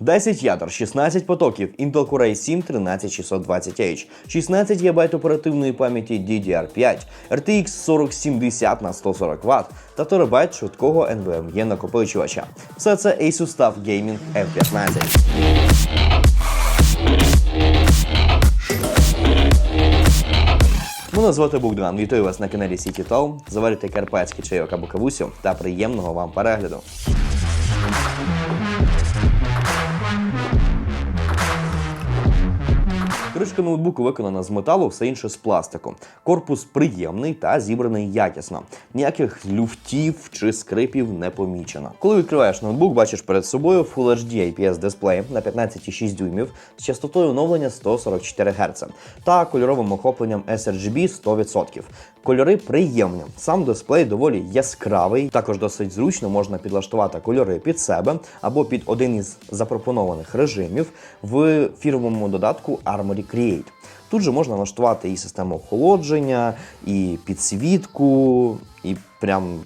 10 ядер, 16 потоків, Intel Core i7 13620H, 16 ГБ оперативної пам'яті DDR5, RTX 4070 на 140 Вт та терабайт швидкого NVMe накопичувача. Все це Asus TUF Gaming F15. Мене звати Богдан. Вітаю вас на каналі City Town. Заварите карпатський чайок або кавусю та приємного вам перегляду. Кришка ноутбуку виконана з металу, все інше з пластику. Корпус приємний та зібраний якісно. Ніяких люфтів чи скрипів не помічено. Коли відкриваєш ноутбук, бачиш перед собою Full HD IPS дисплей на 15,6 дюймів з частотою оновлення 144 Гц та кольоровим охопленням sRGB 100%. Кольори приємні. Сам дисплей доволі яскравий. Також досить зручно можна підлаштувати кольори під себе або під один із запропонованих режимів в фірмовому додатку Armory Create. Тут же можна налаштувати і систему охолодження, і підсвітку, і прям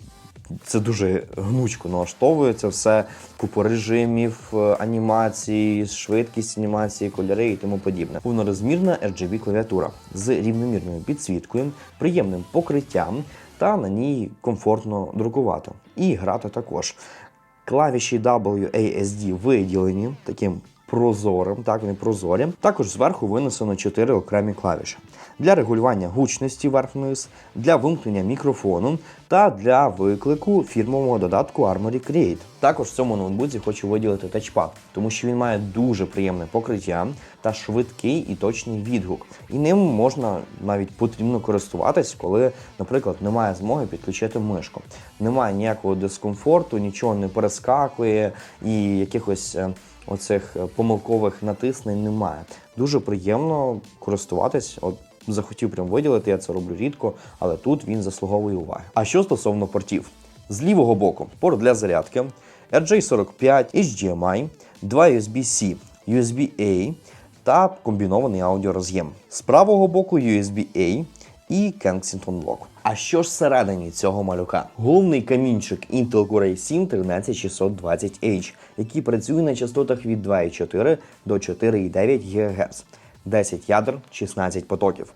це дуже гнучко налаштовується все, купу режимів, е, анімації, швидкість анімації, кольори і тому подібне. Повнорозмірна RGB клавіатура з рівномірною підсвіткою, приємним покриттям, та на ній комфортно друкувати. І грати також. Клавіші WASD виділені таким прозорим, так вони прозорі. Також зверху винесено 4 окремі клавіші для регулювання гучності верх-вниз, для вимкнення мікрофону та для виклику фірмового додатку Armory Create. Також в цьому ноутбуці хочу виділити тачпад, тому що він має дуже приємне покриття та швидкий і точний відгук. І ним можна навіть потрібно користуватись, коли, наприклад, немає змоги підключити мишку. Немає ніякого дискомфорту, нічого не перескакує і якихось. Оцих е, помилкових натиснень немає. Дуже приємно користуватись. От захотів прям виділити, я це роблю рідко, але тут він заслуговує уваги. А що стосовно портів? З лівого боку порт для зарядки, RJ45, HDMI, 2 USB-C, USB-A та комбінований аудіороз'єм. З правого боку USB-A і Kensington Lock. А що ж всередині цього малюка? Головний камінчик Intel Core i7 13620H, який працює на частотах від 2,4 до 4,9 ГГц, 10 ядер, 16 потоків.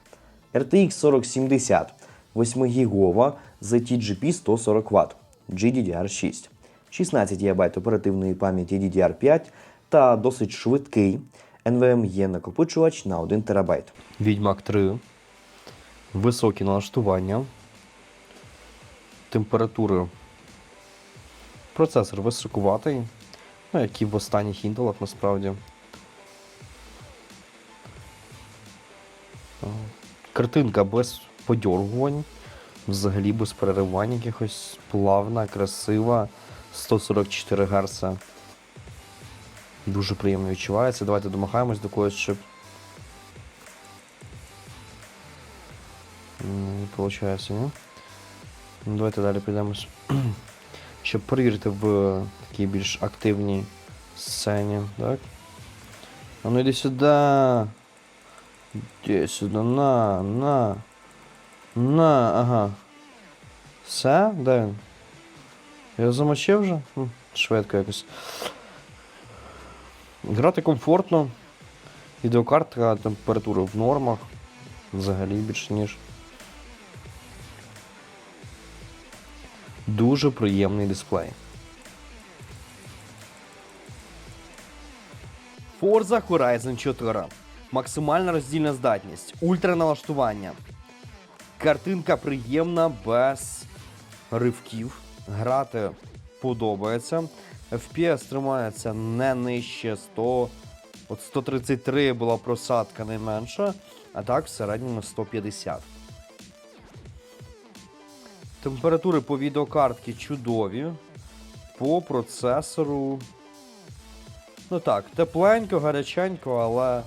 RTX 4070, 8 гігова з TGP 140 Вт, GDDR6, 16 ГБ оперативної пам'яті DDR5 та досить швидкий NVMe накопичувач на 1 ТБ. Відьмак 3 високі налаштування, температури. Процесор високуватий, ну, як і в останніх інтелах насправді. Картинка без подьоргувань, взагалі без переривань якихось плавна, красива, 144 Гц. Дуже приємно відчувається. Давайте домагаємось до когось, щоб Не получается, ні? Ну, давайте далі підемось. Щоб перевірити в такій більш активній сцені, так? А ну йди сюди. Іди сюди, на, на. На, ага. Все? Де він? Я замочив вже? Швидко якось. Грати комфортно. Відеокартка температури в нормах. Взагалі більше ніж. Дуже приємний дисплей. Forza Horizon 4. Максимальна роздільна здатність, ультраналаштування. Картинка приємна, без ривків. Грати подобається. FPS тримається не нижче 100. От 133 була просадка найменша, а так в середньому 150. Температури по відеокартці чудові. По процесору. Ну так, тепленько, гаряченько, але.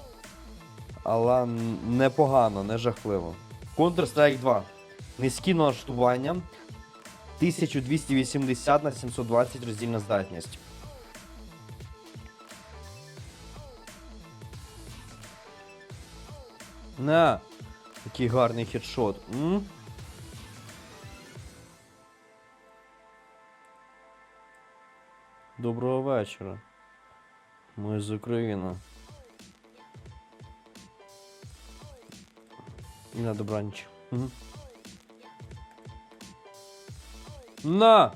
Але непогано, не жахливо. Counter-Strike 2. Низькі налаштування. 1280 на 720 роздільна здатність. На, який гарний хедшот. М? Доброго вечора. Ми з України. На добраніч. Угу. На!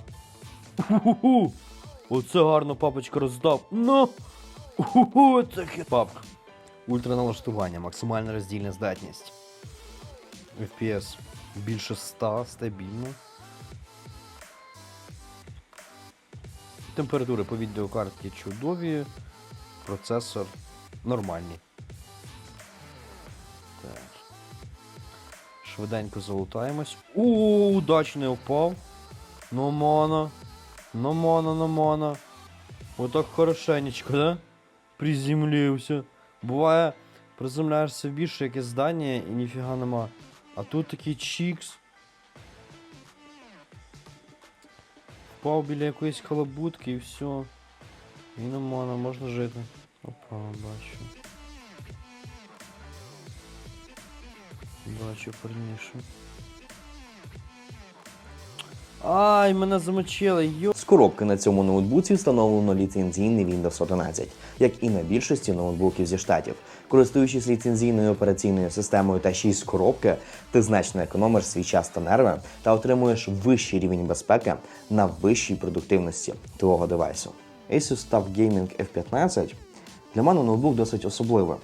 Уху! Оце гарно папочка роздав. На! Уху, це хит. Папка. Ультраналаштування, максимальна роздільна здатність. FPS більше 100, стабільно. Температури по відеокарті чудові. Процесор нормальний. Так. Швиденько залутаємось. О, удачно впав. Ну мана. Ну мана, ну мана. Отак хорошенечко, да? Приземлився. Буває, приземляєшся більше якесь здання і ніфіга нема. А тут такий чікс. Впав біля якоїсь халабутки і все. І нормально, можна жити. Опа, бачу. Бачу парніше. Ай, мене замочили, йо. З коробки на цьому ноутбуці встановлено ліцензійний Windows 11, як і на більшості ноутбуків зі штатів. Користуючись ліцензійною операційною системою та 6 з коробки, ти значно економиш свій час та нерви та отримуєш вищий рівень безпеки на вищій продуктивності твого девайсу. Asus TUF Gaming F15 для мене ноутбук досить особливий,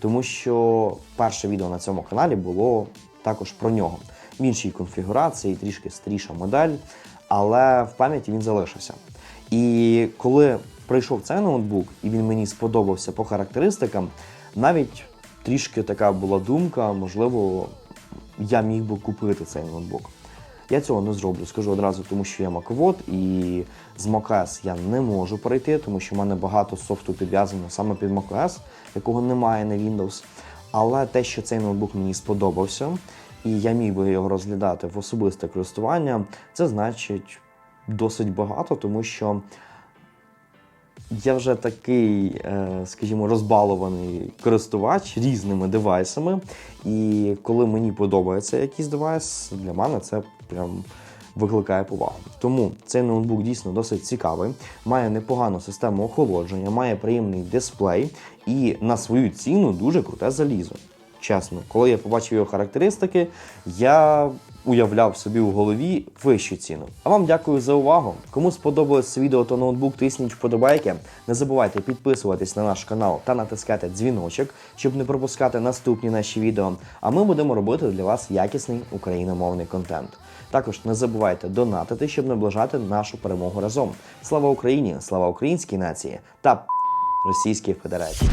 тому що перше відео на цьому каналі було також про нього. В іншій конфігурації, трішки старіша модель, але в пам'яті він залишився. І коли прийшов цей ноутбук, і він мені сподобався по характеристикам, навіть трішки така була думка, можливо, я міг би купити цей ноутбук. Я цього не зроблю, скажу одразу, тому що я маковод і з macOS я не можу перейти, тому що в мене багато софту підв'язано саме під macOS, якого немає на Windows. Але те, що цей ноутбук мені сподобався, і я міг би його розглядати в особисте користування, це значить досить багато, тому що я вже такий, е, скажімо, розбалований користувач різними девайсами. І коли мені подобається якийсь девайс, для мене це прям викликає повагу. Тому цей ноутбук дійсно досить цікавий, має непогану систему охолодження, має приємний дисплей і на свою ціну дуже круте залізо. Чесно, коли я побачив його характеристики, я уявляв собі у голові вищу ціну. А вам дякую за увагу. Кому сподобалось відео та ноутбук, тисніть вподобайки. Не забувайте підписуватись на наш канал та натискати дзвіночок, щоб не пропускати наступні наші відео. А ми будемо робити для вас якісний україномовний контент. Також не забувайте донатити, щоб наближати нашу перемогу разом. Слава Україні! Слава українській нації та Російській Федерації!